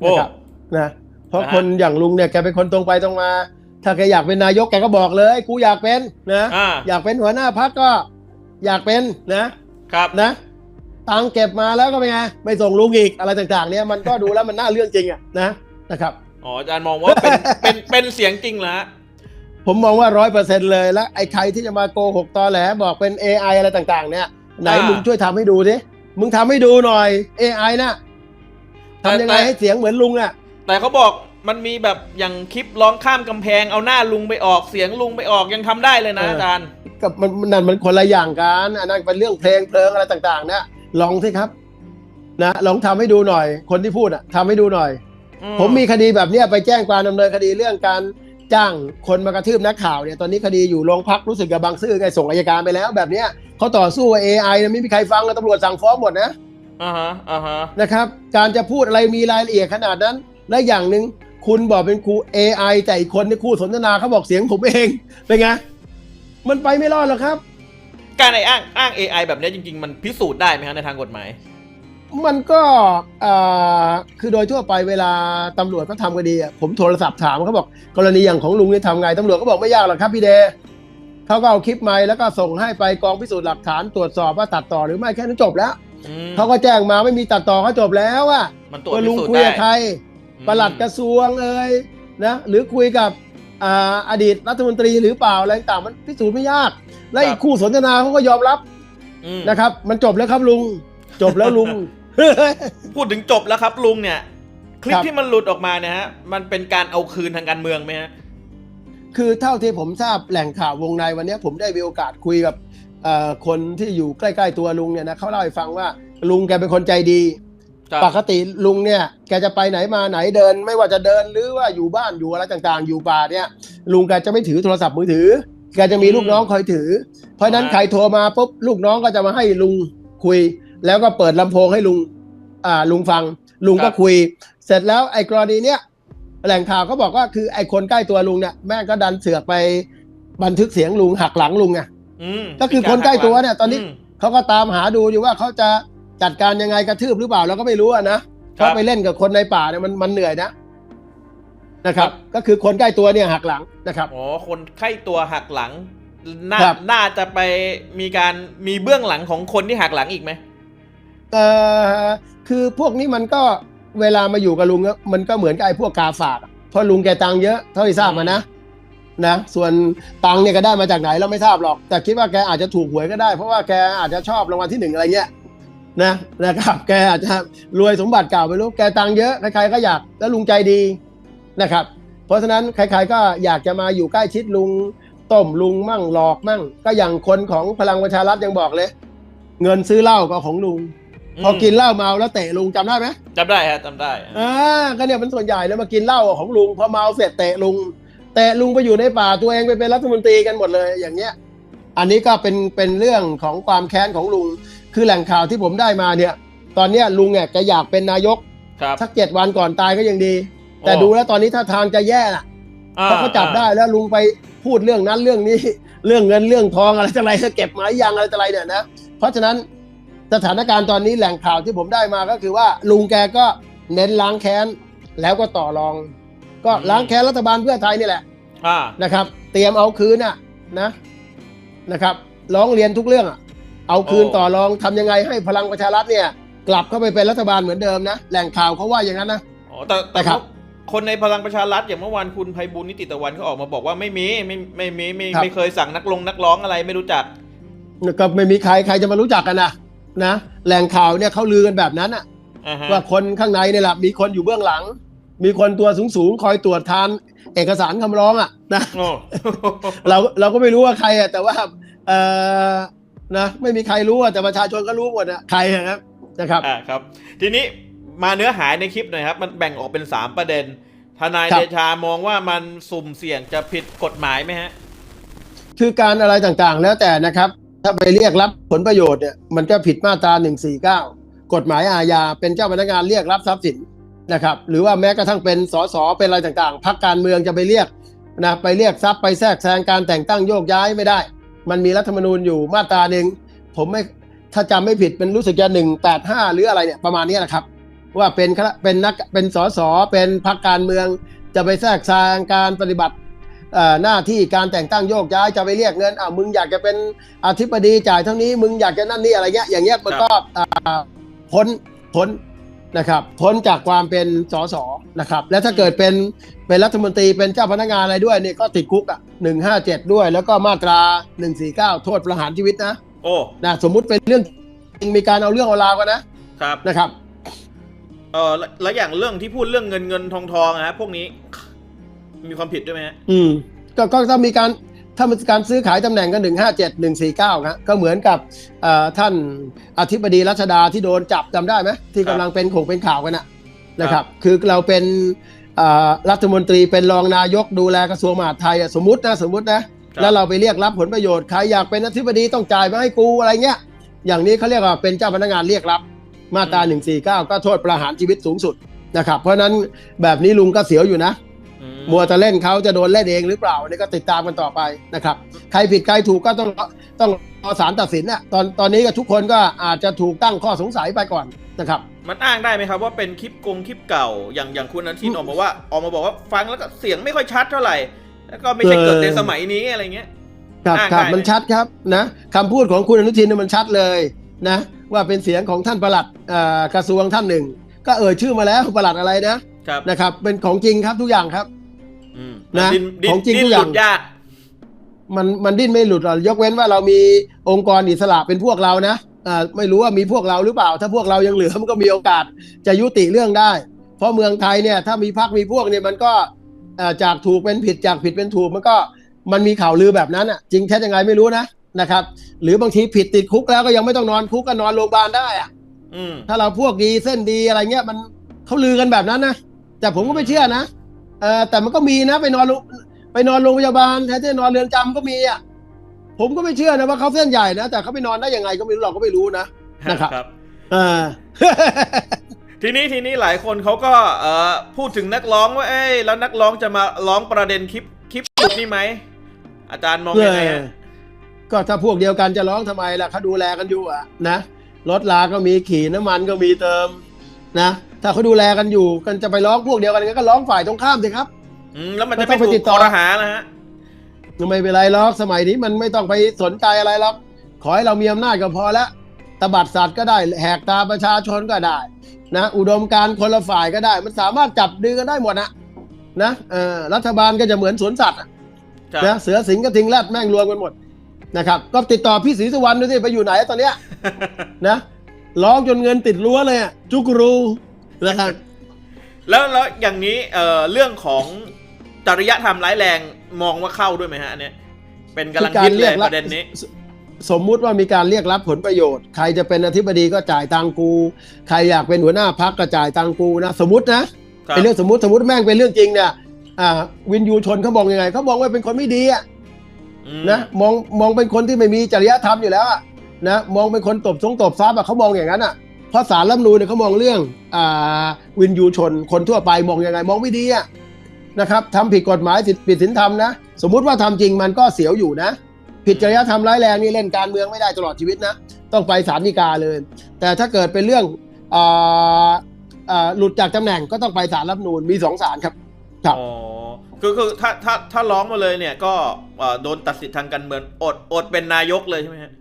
โอ้ นะครับนะเพราะนะฮะ คนอย่างลุงเนี่ยแกเป็นคนตรงไปตรงมา ถ้าแกอยากเป็นนายกแกก็บอกเลย กูอยากเป็นนะ อ่าอยากเป็นหัวหน้าพักก็อยากเป็นนะครับ นะตังค์เก็บมาแล้วก็เป็นไงไม่ส่งลุงอีกอะไรต่างๆ เนี่ยมันก็ดูแล้วมันน่าเรื่องจริงอะนะนะครับ อ๋ออาจารย์มองว่าเป็น เป็นเป็นเสียงจริงเหรอฮะผมมองว่าร้อยเปอร์เซ็นเลยแล้วไอ้ใครที่จะมาโกหกตอแหลบอกเป็น AI อะไรต่างๆ เนี่ย ไหนอ่ามึ มึงช่วยทำให้ดูดิมึงทำให้ดูหน่อย AI นะแต่ทำยังไงแต่ให้เสียงเหมือนลุงอะ แต่เขาบอกมันมีแบบอย่างคลิปร้องข้ามกำแพงเอาหน้าลุงไปออกเสียงลุงไปออกยังทำได้เลยนะเอออ อาจารย์กับมันมันนั่นมันคนละอย่างกันอันนั้นเป็นเรื่องเพลงเพลิงอะไรต่างๆเนี่ยลองสิครับ นะลองทำให้ดูหน่อย คนที่พูดอะทำให้ดูหน่อย อืผมมีคดีแบบเนี้ยไปแจ้งความดำเนินคดีเรื่องการจ้างคนมากระทืบนักข่าวเนี่ยตอนนี้คดีอยู่โรงพักรู้สึกกับบางซื่อไงส่งอายการไปแล้วแบบเนี้ย เขาต่อสู้ว่า AI เนี่ยไม่มีใครฟังแล้วตำรวจสั่งฟ้องหมดนะอ่าฮะอ่าฮะนะครับ การจะพูดอะไรมีรายละเอียดขนาดนั้น และอย่างหนึ่งคุณบอกเป็นครู AI แต่อีกคนในครูสนทนาเขาบอกเสียงผมเองเป็นไงมันไปไม่รอดหรอกครับ การไอ้อ้างอ้าง AI แบบเนี้ยจริง ๆ มันพิสูจน์ได้ไหมฮะในทางกฎหมาย มันก็เอ่อคือโดยทั่วไปเวลาตำรวจเขาทำคดีอะผมโทรศัพท์ถามเขาบอกกรณีอย่างของลุงนี่ทำไงตำรวจก็บอกไม่ยากหรอกครับพี่เด เขาก็เอาคลิปไมค์แล้วก็ส่งให้ไปกองพิสูจน์หลักฐานตรวจสอบว่าตัดต่อหรือไม่แค่นั้นจบแล้วอืมเขาก็แจ้งมาไม่มีตัดต่อเขาจบแล้วอะมันตรวจว่าพิลุงสูจน์คุยได้กับใครปลัดกระทรวงเอ่ยนะหรือคุยกับอ่าอดีตรัฐมนตรีหรือเปล่าอะไรต่างๆมันพิสูจน์ไม่ยาก และอีกคู่สนทนาเขาก็ยอมรับอืมนะครับ มันจบแล้วครับลุง จบแล้วลุง พูดถึงจบแล้วครับลุงเนี่ย คลิปครับที่มันหลุดออกมาเนี่ยฮะมันเป็นการเอาคืนทางการเมืองไหมฮะ คือเท่าที่ผมทราบแหล่งข่าววงในวันนี้ผมได้มีโอกาสคุยกับเอ่อคนที่อยู่ใกล้ๆตัวลุงเนี่ยนะเขาเล่าให้ฟังว่าลุงแกเป็นคนใจดีครับปกติลุงเนี่ย แกจะไปไหนมาไหนเดิน ไม่ว่าจะเดินหรือว่าอยู่บ้านอยู่อะไรต่างๆ อยู่ป่าเนี่ย ลุงแกจะไม่ถือโทรศัพท์มือถือแกจะมีลูกน้องคอยถือ เพราะฉะนั้นใครโทรมาปุ๊บลูกน้องก็จะมาให้ลุงคุย แล้วก็เปิดลำโพงให้ลุงอ่าลุงฟัง ลุงก็คุย เสร็จแล้วไอ้กรณีเนี้ย แหล่งข่าวเขาบอกว่าคือไอ้คนใกล้ตัวลุงเนี่ยแม่งก็ดันเสือกไปบันทึกเสียงลุงหักหลังลุงไงอืมก็คือคนใกล้ตัวเนี่ย ตอนนี้มเขาก็ตามหาดูอยู่ว่าเขาจะจัดการยังไงกระทืบหรือเปล่าเราก็ไม่รู้อะนะเขาไปเล่นกับคนในป่าเนี่ยมันมันเหนื่อยนะนะครับ ก็คือคนใกล้ตัวเนี่ยหักหลังนะครับอ๋อคนไข้ตัวหักหลังน่าครับน่าจะไปมีการมีเบื้องหลังของคนที่หักหลังอีกไหมเอ่อคือพวกนี้มันก็ เวลามาอยู่กับลุงมันก็เหมือนกับไอ้พวกกาฝากเพราะลุงแกตังเยอะเท่าที่ทราบมานะนะส่วนตังเนี่ยก็ได้มาจากไหนเราไม่ทราบหรอก แต่คิดว่าแกอาจจะถูกหวยก็ได้ เพราะว่าแกอาจจะชอบรางวัลที่หนึ่งอะไรเงี้ยนะนะครับแกอาจจะรวยสมบัติเก่าไม่รู้แกตังเยอะใครๆก็อยากแล้วลุงใจดีนะครับ เพราะฉะนั้นใครๆก็อยากจะมาอยู่ใกล้ชิดลุงต้มลุงมั่งหลอกมั่ง ก็อย่างคนของพลังประชารัฐยังบอกเลย เงินซื้อเหล้าก็ของลุง พอกินเหล้าเมาแล้วเตะลุงจำได้ไหมจำได้ฮะจำได้อ่าก็เนี่ยเป็นส่วนใหญ่เลยมากินเหล้าของลุงพอเมาเสร็จเตะลุงเตะลุงไปอยู่ในป่าตัวเองไปเป็นรัฐมนตรีกันหมดเลยอย่างเงี้ย อันนี้ก็เป็นเป็นเรื่องของความแค้นของลุง คือแหล่งข่าวที่ผมได้มาเนี่ย ตอนเนี้ยลุงเนี่ยแกอยากเป็นนายกครับสักเจ็ดวันก่อนตายก็ยังดี แต่โอ้ดูแล้วตอนนี้ถ้าทางจะแย่น่ะเพราะเขาจับได้แล้วลุงไปพูดเรื่องนั้นเรื่องนี้ เรื่องเงินเรื่องทองอะไรต่ออะไรก็เก็บหมายยังอะไรต่ออะไรเนี่ยนะเพราะฉะนั้น สถานการณ์ตอนนี้แหล่งข่าวที่ผมได้มาก็คือว่าลุงแกก็เน้นล้างแค้นแล้วก็ต่อรอง ก็ล้างแค้นรัฐบาลเพื่อไทยนี่แหละอ่านะครับ เตรียมเอาคืนน่ะนะนะครับร้องเรียนทุกเรื่องอะเอาคืนต่อรองทำยังไงให้พลังประชารัฐเนี่ย กลับเข้าไปเป็นรัฐบาลเหมือนเดิมนะแหล่งข่าวเขาว่าอย่างนั้นนะอ๋อแต่แต่นะครับคนในพลังประชารัฐอย่างเมื่อวานคุณไพบูลย์นิติตะวันเขาออกมาบอกว่าไม่มีไม่ไม่มีไม่ครับไม่เคยสั่งนักลงนักร้องอะไรไม่รู้จักก็ไม่มีใครใครจะมารู้จักกันนะ นะแหล่งข่าวเนี่ยเขาลือกันแบบนั้นอะอ่าฮะว่าคนข้างในเนี่ยแหละมีคนอยู่เบื้องหลัง มีคนตัวสูงสูงๆคอยตรวจทาน เอกสารคำร้องอะนะโอ้เราเราก็ไม่รู้ว่าใครอะแต่ว่าเออนะไม่มีใครรู้อะแต่ประชาชนก็รู้หมดอะใครอะครับนะครับอ่าครับ ทีนี้มาเนื้อหาในคลิปหน่อยครับ มันแบ่งออกเป็น3ประเด็น ทนายครับเดชามองว่ามันสุ่มเสี่ยงจะผิดกฎหมายไหมฮะ คือการอะไรต่างๆ แล้วแต่นะครับ ถ้าไปเรียกรับผลประโยชน์เนี่ยมันก็ผิดมาตรา149กฎหมายอาญาเป็นเจ้าพนักงานเรียกรับทรัพย์สินนะครับ หรือว่าแม้กระทั่งเป็นสสเป็นอะไรต่างๆพรรคการเมืองจะไปเรียกนะไปเรียกทรัพย์ไปแทรกแซงการแต่งตั้งโยกย้ายไม่ได้ มันมีรัฐธรรมนูญอยู่มาตราหนึ่งผมไม่ถ้าจำไม่ผิดเป็นรู้สึกจะหนึ่งแปดห้าหรืออะไรเนี่ยประมาณนี้นะครับ ว่าเป็นคณะเป็นนักเป็นสสเป็นพรรคการเมืองจะไปแทรกแซงการปฏิบัติ หน้าที่การแต่งตั้งโยกย้ายจะไปเรียกเงินอ่ามึงอยากจะเป็นอธิบดีจ่ายเท่านี้มึงอยากจะนั่นนี่อะไรเงี้ยอย่างเงี้ยมันก็อ่าพ้นพ้นนะครับพ้นจากความเป็นสสนะครับ และถ้าเกิดเป็นเป็นรัฐมนตรีเป็นเจ้าพนักงานอะไรด้วยเนี่ยก็ติดคุกอะหนึ่งห้าเจ็ดด้วย แล้วก็มาตราหนึ่งสี่เก้าโทษประหารชีวิตนะโอ้นะสมมุติเป็นเรื่องจริงมีการเอาเรื่องเอาราวกันนะครับนะครับเออแล้วแล้วอย่างเรื่องที่พูดเรื่องเงินเงินทองทองอะฮะพวกนี้ มีความผิดด้วยไหมฮะอืมก็ก็ต้องมีการถ้ามันการซื้อขายตำแหน่งกันหนึ่งห้าเจ็ดหนึ่งสี่เก้านะก็เหมือนกับเอ่อท่านอธิบดีรัชดาที่โดนจับจำได้ไหมที่กำลังเป็นคงเป็นข่าวกันนะนะครับ คือเราเป็นเอ่อรัฐมนตรีเป็นรองนายกดูแลกระทรวงมหาดไทยอะสมมตินะสมมตินะครับแล้วเราไปเรียกรับผลประโยชน์ใครอยากเป็นอธิบดีต้องจ่ายมาให้กูอะไรเงี้ย อย่างนี้เขาเรียกว่าเป็นเจ้าพนักงานเรียกรับมาตรา149 ก็โทษประหารชีวิตสูงสุดนะครับ เพราะฉะนั้นแบบนี้ลุงก็เสียวอยู่นะอื มัวจะเล่นเขาจะโดนเล่นเองหรือเปล่าอันนี่ก็ติดตามกันต่อไปนะครับใครผิดใครถูกก็ต้องต้องรอศาลตัดสินน่ะตอนตอนนี้ก็ทุกคนก็อาจจะถูกตั้งข้อสงสัยไปก่อนนะครับมันอ้างได้ไหมครับว่าเป็นคลิปกงคลิปเก่าอย่างอย่างคุณอนุทินออกมาว่าออกมาบอกว่าฟังแล้วก็เสียงไม่ค่อยชัดเท่าไหร่แล้วก็ไม่ใช่เกิดในสมัยนี้อะไรเงี้ยครับอ้างครับได้ไหมมันชัดครับนะคำพูดของคุณอนุทินเนยมันชัดเลยนะว่าเป็นเสียงของท่านประหลัดเอ่อกระทรวงท่านหนึ่ง ก็เอ่ยชื่อมาแล้วประหลัดอะไรนะครับนะครับเป็นของจริงครับทุกอย่างครับ อืมนะดิ้ดิ้ของจริงดิ้ทุนกอหย่างลุดยาก มันมันดิ้นไม่หลุดหรอกยกเว้นว่าเรามีองค์กรอิสระเป็นพวกเรานะอ่าไม่รู้ว่ามีพวกเราหรือเปล่า ถ้าพวกเรายังเหลือมันก็มีโอกาสจะยุติเรื่องได้ เพราะเมืองไทยเนี่ยถ้ามีพักมีพวกเนี่ยมันก็เอ่อจากถูกเป็นผิดจากผิดเป็นถูกมันก็มันมีข่าวลือแบบนั้นอะจริงแท้ยังไงไม่รู้นะนะครับ หรือบางทีผิดติดคุกแล้วก็ยังไม่ต้องนอนคุกก็นอนโรงพยาบาลได้อะ อืม ถ้าเราพวกดีเส้นดีอะไรเงี้ยมันเขาลือกันแบบนั้นนะแต่ผมก็ไม่เชื่อนะเออแต่มันก็มีนะไปนอนโรงไปนอนโรงพยาบาลแทนที่จะนอนเรือนจำก็มีอะผมก็ไม่เชื่อนะว่าเขาเส้นใหญ่นะแต่เขาไปนอนได้ยังไงก็ไม่รู้เราก็ไม่รู้นะนะครับครับเออทีนี้ทีนี้หลายคนเขาก็เอ่อพูดถึงนักร้องว่าเอ้ยแล้วนักร้องจะมาร้องประเด็นคลิปคลิปหลุดนี่ไหมอาจารย์มองยังไงฮะก็ถ้าพวกเดียวกันจะร้องทำไมล่ะเขาดูแลกันอยู่อะนะรถลาก็มีขี่น้ำมันก็มีเติมนะ ถ้าเขาดูแลกันอยู่กันจะไปร้องพวกเดียวกันก็ร้องฝ่ายตรงข้ามสิครับ อืมแล้วมันจะไม่ต้ไม่องไปถูติกดต่คออรหานะฮะไม่เป็นไรหรอกสมัยนี้มันไม่ต้องไปสนใจอะไรหรอกขอให้เรามีอำนาจก็พอแล้วตบัดสัตว์ก็ได้แหกตาประชาชนก็ได้นะอุดมการณ์คนละฝ่ายก็ได้ มันสามารถจับดึงกันได้หมดนะนะเออรัฐบาลก็จะเหมือนสวนสัตว์อะครับนะเสือสิงห์กระทิงแรดแม่งรวมกันหมดนะครับ ก็ติดต่อพี่ศรีสุวรรณดูสิไปอยู่ไหนตอนเนี้ยนะร้องจนเงินติดรั้วเลยอะจุกรู นะครับแล้วแล้วอย่างนี้เอ่อเรื่องของจริยธรรมร้ายแรงมองว่าเข้าด้วยไหมฮะอันเนี้ยเป็นกำลังฮิตเลยประเด็นนี้สสมมุติว่ามีการเรียกรับผลประโยชน์ ใครจะเป็นอธิบดีก็จ่ายตังกู ใครอยากเป็นหัวหน้าพักก็จ่ายตังกูนะ สมมตินะครับเป็นเรื่องสมมติสมมติแม่งเป็นเรื่องจริงเนี่ยอ่าวินยูชนเขามองยังไงเขามองว่าเป็นคนไม่ดีอะอืมนะมองมองเป็นคนที่ไม่มีจริยธรรมอยู่แล้วอะนะมองเป็นคนตบทรงตบซับอะเขามองอย่างนั้นอะ เพราะสารรัฐธรรมนูญเนี่ยเขามองเรื่องอ่าวินยูชนคนทั่วไปมองยังไงมองไม่ดีอะนะครับทำผิดกฎหมายผิดผิดศีลธรรมนะ สมมุติว่าทำจริงมันก็เสียวอยู่นะ ผิดจริยธรรมร้ายแรงนี่เล่นการเมืองไม่ได้ตลอดชีวิตนะ ต้องไปศาลฎีกาเลย แต่ถ้าเกิดเป็นเรื่องอ่าอ่าหลุดจากตำแหน่งก็ต้องไปศาลรัฐธรรมนูญมีสองศาลครับครับอ๋อคือคือถ้าถ้าถ้าร้องมาเลยเนี่ยก็เอ่อโดนตัดสิทธิ์ทางการเมืองอดอดเป็นนายกเลยใช่ไหมฮะ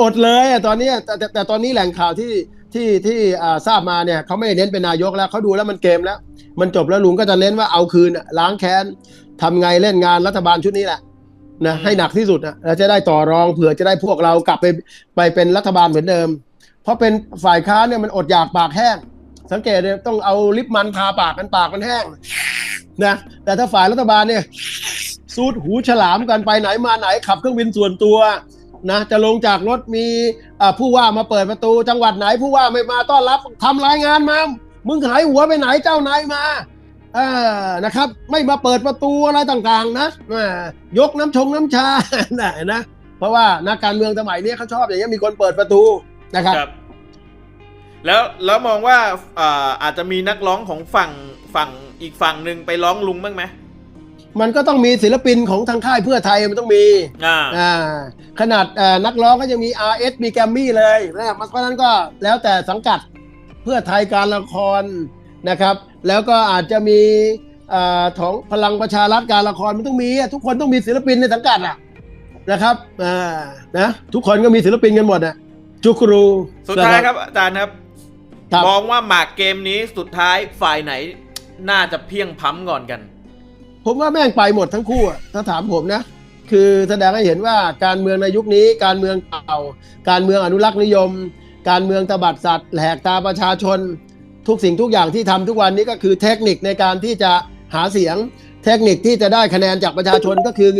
อดเลยอะตอนนี้แต่แต่แต่ตอนนี้แหล่งข่าวที่ ที่ที่อ่าทราบมาเนี่ยเขาไม่ได้เน้นเป็นนายกแล้วเขาดูแล้วมันเกมแล้ว มันจบแล้วลุงก็จะเน้นว่าเอาคืนอะล้างแค้นทำไงเล่นงานรัฐบาลชุดนี้แหละนะให้หนักที่สุดนะแล้วจะได้ต่อรองเผื่อจะได้พวกเรากลับไปไปเป็นรัฐบาลเหมือนเดิม เพราะเป็นฝ่ายค้านเนี่ยมันอดอยากปากแห้ง สังเกตเลยต้องเอาลิปมันทาปากกันปากมันแห้งนะแต่ถ้าฝ่ายรัฐบาลเนี่ยสูดหูฉลามกันไปไหนมาไหนขับเครื่องบินส่วนตัว นะจะลงจากรถมีผู้ว่ามาเปิดประตู จังหวัดไหนผู้ว่าไม่มาต้อนรับทำรายงานมา มึงหายหัวไปไหนเจ้านายมาเออนะครับ ไม่มาเปิดประตูอะไรต่างๆ นะยกน้ำชงน้ำชานะนะเพราะว่านักการเมืองสมัยนี้เขาชอบอย่างเงี้ยมีคนเปิดประตูนะครับรบแล้วแล้วมองว่าอาจจะมีนักร้องของฝั่งฝั่งอีกฝั่งหนึ่งไปร้องลุงบ้างไหม มันก็ต้องมีศิลปินของทางค่ายเพื่อไทยมันต้องมีอ่าอ่าขนาดเอ่อนักร้องก็ยังมี RS มีแกรมมี่เลยนะครับเพราะฉะนั้นก็แล้วแต่สังกัดเพื่อไทยการละครนะครับ แล้วก็อาจจะมีอ่าของพลังประชารัฐการละครมันต้องมีอะทุกคนต้องมีศิลปินในสังกัดอะนะครับอ่านะทุกคนก็มีศิลปินกันหมดอะจุกรู สุดท้ายครับอาจารย์ครับ ครับ มองว่าหมากเกมนี้สุดท้ายฝ่ายไหนน่าจะเพียงพล้ำก่อนกัน ผมว่าแม่งไปหมดทั้งคู่อะถ้าถามผมนะ คือแสดงให้เห็นว่าการเมืองในยุคนี้ การเมืองเก่า การเมืองอนุรักษ์นิยม การเมืองตบัดสัตว์แหกตาประชาชน ทุกสิ่งทุกอย่างที่ทำทุกวันนี้ก็คือเทคนิคในการที่จะหาเสียง เทคนิคที่จะได้คะแนนจากประชาชนก็คือ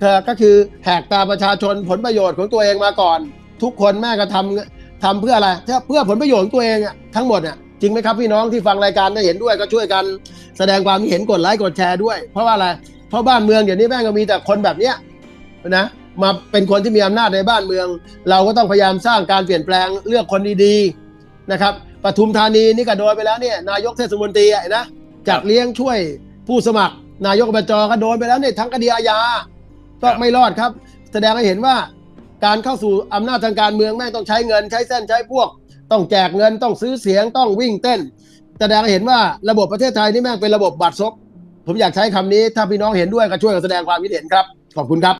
เอ่อก็คือแหกตาประชาชนผลประโยชน์ของตัวเองมาก่อน ทุกคนแม่ก็ทำทำเพื่ออะไรเพื่อผลประโยชน์ของตัวเองทั้งหมดอะจริงไหมครับพี่น้องที่ฟังรายการได้เห็นด้วยก็ช่วยกัน แสดงความคิดเห็นกดไลค์กดแชร์ด้วย เพราะว่าอะไร เพราะบ้านเมืองเดี๋ยวนี้แม่งก็มีแต่คนแบบเนี้ยนะมาเป็นคนที่มีอำนาจในบ้านเมือง เราก็ต้องพยายามสร้างการเปลี่ยนแปลงเลือกคนดีๆนะครับปทุมธานีนี่ก็โดนไปแล้วเนี่ยนายกเทศมนตรีนะจัดเลี้ยงช่วยผู้สมัคร นายกอบจก็โดนไปแล้วเนี่ยทั้งคดีอาญาก็ไม่รอดครับ แสดงให้เห็นว่าการเข้าสู่อำนาจทางการเมืองแม่งต้องใช้เงินใช้เส้นใช้พวก ต้องแจกเงินต้องซื้อเสียงต้องวิ่งเต้น แสดงเห็นว่าระบบประเทศไทยนี่แม่งเป็นระบบบัตรซบผมอยากใช้คำนี้ถ้าพี่น้องเห็นด้วยก็ช่วยกันแสดงความคิดเห็นครับ ขอบคุณครับ